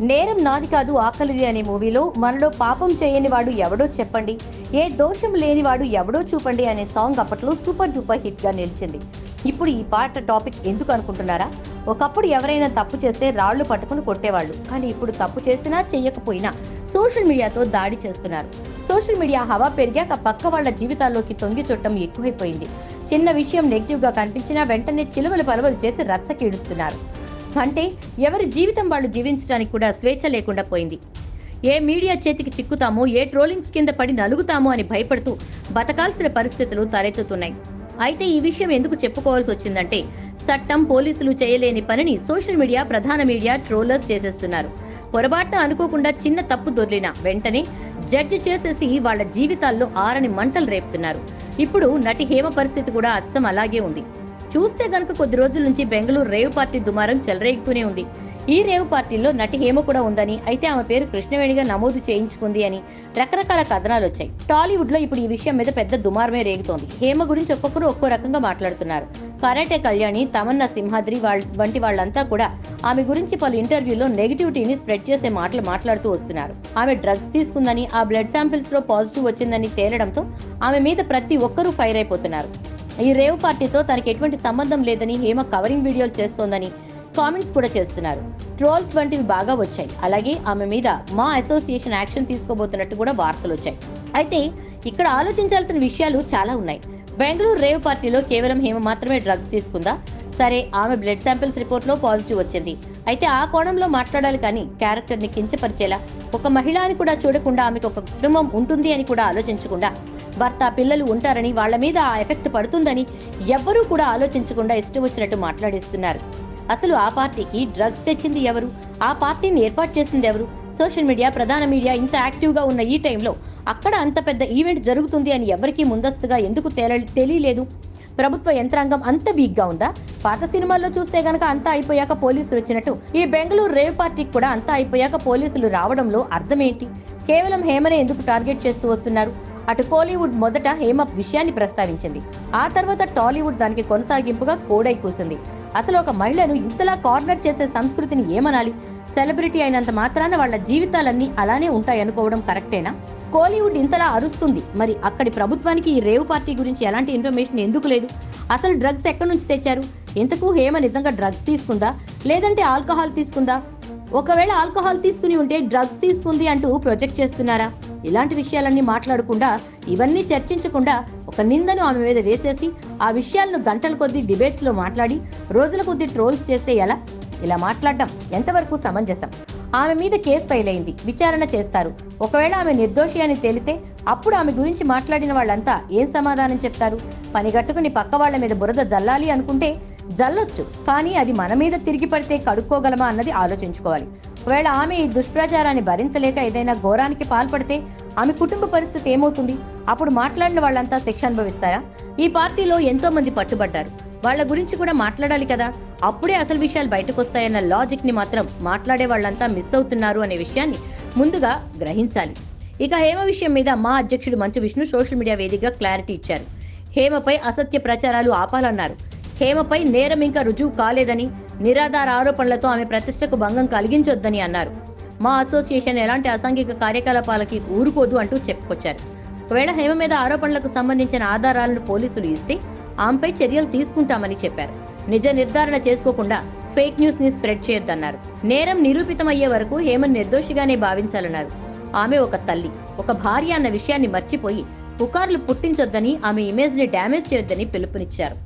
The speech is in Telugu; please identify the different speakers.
Speaker 1: నేరం నాది కాదు ఆకలిది అనే మూవీలో మనలో పాపం చేయని వాడు ఎవడో చెప్పండి. ఏ దోషం లేనివాడు ఎవడో చూపండి అనే సాంగ్ అప్పట్లో సూపర్ డూపర్ హిట్గా నిలిచింది. ఇప్పుడు ఈ పాట టాపిక్ ఎందుకు అనుకుంటున్నారా? ఒకప్పుడు ఎవరైనా తప్పు చేస్తే రాళ్ళు పట్టుకుని కొట్టేవాళ్ళు. కానీ ఇప్పుడు తప్పు చేసినా చెయ్యకపోయినా సోషల్ మీడియాతో దాడి చేస్తున్నారు. సోషల్ మీడియా హవా పెరిగాక పక్క వాళ్ళ జీవితాల్లోకి తొంగి చుట్టం ఎక్కువైపోయింది. చిన్న విషయం నెగిటివ్గా కనిపించినా వెంటనే చిలువలు పలవలు చేసి రచ్చకీడుస్తున్నారు అంటే ఎవరి జీవితం వాళ్ళు జీవించడానికి కూడా స్వేచ్ఛ లేకుండా పోయింది. ఏ మీడియా చేతికి చిక్కుతామో ఏ ట్రోలింగ్స్ కింద పడి నలుగుతామో అని భయపడుతూ బతకాల్సిన పరిస్థితులు తలెత్తుతున్నాయి. అయితే ఈ విషయం ఎందుకు చెప్పుకోవాల్సి వచ్చిందంటే చట్టం పోలీసులు చేయలేని పనిని సోషల్ మీడియా ప్రధాన మీడియా ట్రోలర్స్ చేసేస్తున్నారు. పొరపాటున అనుకోకుండా చిన్న తప్పు దొర్లినా వెంటనే జడ్జి చేసేసి వాళ్ళ జీవితాల్లో ఆరని మంటలు రేపుతున్నారు. ఇప్పుడు నటి హేమ పరిస్థితి కూడా అచ్చం అలాగే ఉంది. చూస్తే గనుక కొద్ది రోజుల నుంచి బెంగళూరు రేవ్ పార్టీ దుమారం చెలరేగుతూనే ఉంది. ఈ రేవ్ పార్టీలో నటి హేమ కూడా ఉందని అయితే ఆమె పేరు కృష్ణవేణిగా నమోదు చేయించుకుంది అని రకరకాల కథనాలు వచ్చాయి. టాలీవుడ్లో ఇప్పుడు ఈ విషయం మీద పెద్ద దుమారమే రేగుతోంది. హేమ గురించి ఒక్కొక్కరు ఒక్కో రకంగా మాట్లాడుతున్నారు. కరాటే కళ్యాణి తమన్నా సింహాద్రి వాళ్ళ వంటి వాళ్ళంతా కూడా ఆమె గురించి పలు ఇంటర్వ్యూలో నెగిటివిటీని స్ప్రెడ్ చేసే మాటలు మాట్లాడుతూ వస్తున్నారు. ఆమె డ్రగ్స్ తీసుకుందని ఆ బ్లడ్ శాంపిల్స్లో పాజిటివ్ వచ్చిందని తేలడంతో ఆమె మీద ప్రతి ఒక్కరూ ఫైర్ అయిపోతున్నారు. ఈ రేవ్ పార్టీతో తనకి ఎటువంటి సంబంధం లేదని హేమ కవరింగ్ వీడియోలు చేస్తోందని కామెంట్స్ కూడా చేస్తున్నారు. ట్రోల్స్ వంటివి బాగా వచ్చాయి. అలాగే ఆమె మీద మా అసోసియేషన్ యాక్షన్ తీసుకోబోతున్నట్టు కూడా వార్తలు వచ్చాయి. అయితే ఇక్కడ ఆలోచించాల్సిన విషయాలు చాలా ఉన్నాయి. బెంగళూరు రేవ్ పార్టీలో కేవలం హేమ మాత్రమే డ్రగ్స్ తీసుకుందా? సరే ఆమె బ్లడ్ శాంపిల్స్ రిపోర్ట్లో పాజిటివ్ వచ్చింది. అయితే ఆ కోణంలో మాట్లాడాలి కానీ క్యారెక్టర్ని కించపరిచేలా ఒక మహిళ అని కూడా చూడకుండా ఆమెకు ఒక కుటుంబం ఉంటుంది అని కూడా ఆలోచించకుండా భర్త పిల్లలు ఉంటారని వాళ్ళ మీద ఆ ఎఫెక్ట్ పడుతుందని ఎవ్వరూ కూడా ఆలోచించకుండా ఇష్టం వచ్చినట్టు మాట్లాడేస్తున్నారు. అసలు ఆ పార్టీకి డ్రగ్స్ తెచ్చింది ఎవరు? ఆ పార్టీని ఏర్పాటు చేసింది ఎవరు? సోషల్ మీడియా ప్రధాన మీడియా ఇంత యాక్టివ్గా ఉన్న ఈ టైంలో అక్కడ అంత పెద్ద ఈవెంట్ జరుగుతుంది అని ఎవరికీ ముందస్తుగా ఎందుకు తేల తెలియలేదు? ప్రభుత్వ యంత్రాంగం అంత వీక్గా ఉందా? పాత సినిమాల్లో చూస్తే గనక అంతా అయిపోయాక పోలీసులు వచ్చినట్టు ఈ బెంగళూరు రేవ్ పార్టీకి కూడా అంతా అయిపోయాక పోలీసులు రావడంలో అర్థమేంటి? కేవలం హేమనే ఎందుకు టార్గెట్ చేస్తూ వస్తున్నారు? అటు కోలీవుడ్ మొదట హేమ విషయాన్ని ప్రస్తావించింది. ఆ తర్వాత టాలీవుడ్ దానికి కొనసాగింపుగా కోడై కూసింది. అసలు ఒక మహిళను ఇంతలా కార్నర్ చేసే సంస్కృతిని ఏమనాలి? సెలబ్రిటీ అయినంత మాత్రాన వాళ్ళ జీవితాలన్నీ అలానే ఉంటాయనుకోవడం కరెక్టేనా? కోలీవుడ్ ఇంతలా అరుస్తుంది. మరి అక్కడి ప్రభుత్వానికి ఈ రేవ్ పార్టీ గురించి ఎలాంటి ఇన్ఫర్మేషన్ ఎందుకు లేదు? అసలు డ్రగ్స్ ఎక్కడి నుంచి తెచ్చారు? ఇంతకు హేమ నిజంగా డ్రగ్స్ తీసుకుందా? లేదంటే ఆల్కహాల్ తీసుకుందా? ఒకవేళ ఆల్కహాల్ తీసుకుని ఉంటే డ్రగ్స్ తీసుకుంది అంటూ ప్రొజెక్ట్ చేస్తున్నారా? ఇలాంటి విషయాలన్నీ మాట్లాడకుండా ఇవన్నీ చర్చించకుండా ఒక నిందను ఆమె మీద వేసేసి ఆ విషయాలను గంటల కొద్దీ డిబేట్స్లో మాట్లాడి రోజుల కొద్దీ ట్రోల్స్ చేస్తే ఎలా? ఇలా మాట్లాడడం ఎంతవరకు సమంజసం? ఆమె మీద కేసు ఫైల్ అయింది విచారణ చేస్తారు. ఒకవేళ ఆమె నిర్దోషి అని తేలితే అప్పుడు ఆమె గురించి మాట్లాడిన వాళ్ళంతా ఏం సమాధానం చెప్తారు? పనిగట్టుకుని పక్క వాళ్ళ మీద బురద జల్లాలి అనుకుంటే జల్లొచ్చు. కానీ అది మన మీద తిరిగి పడితే కడుక్కోగలమా అన్నది ఆలోచించుకోవాలి. ఒకవేళ ఆమె ఈ దుష్ప్రచారాన్ని భరించలేక ఏదైనా ఘోరానికి పాల్పడితే ఆమె కుటుంబ పరిస్థితి ఏమవుతుంది? అప్పుడు మాట్లాడిన వాళ్ళంతా శిక్ష అనుభవిస్తారా? ఈ పార్టీలో ఎంతో మంది పట్టుబడ్డారు. వాళ్ళ గురించి కూడా మాట్లాడాలి కదా? అప్పుడే అసలు విషయాలు బయటకు వస్తాయన్న లాజిక్ని మాత్రం మాట్లాడే వాళ్ళంతా మిస్ అవుతున్నారు అనే విషయాన్ని ముందుగా గ్రహించాలి. ఇక హేమ విషయం మీద మా అధ్యక్షుడు మంచు విష్ణు సోషల్ మీడియా వేదికగా క్లారిటీ ఇచ్చారు. హేమపై అసత్య ప్రచారాలు ఆపాలన్నారు. హేమపై నేరం ఇంకా రుజువు కాలేదని నిరాధార ఆరోపణలతో ఆమె ప్రతిష్టకు భంగం కలిగించొద్దని అన్నారు. మా అసోసియేషన్ ఎలాంటి అసాంఘిక కార్యకలాపాలకి ఊరుకోదు అంటూ చెప్పుకొచ్చారు. ఒకవేళ హేమ మీద ఆరోపణలకు సంబంధించిన ఆధారాలను పోలీసులు ఇస్తే ఆమెపై చర్యలు తీసుకుంటామని చెప్పారు. నిజ నిర్ధారణ చేసుకోకుండా ఫేక్ న్యూస్ని స్ప్రెడ్ చేయొద్దన్నారు. నేరం నిరూపితమయ్యే వరకు హేమన్ నిర్దోషిగానే భావించాలన్నారు. ఆమె ఒక తల్లి ఒక భార్య అన్న విషయాన్ని మర్చిపోయి పుకార్లు పుట్టించొద్దని ఆమె ఇమేజ్ని డ్యామేజ్ చేయొద్దని పిలుపునిచ్చారు.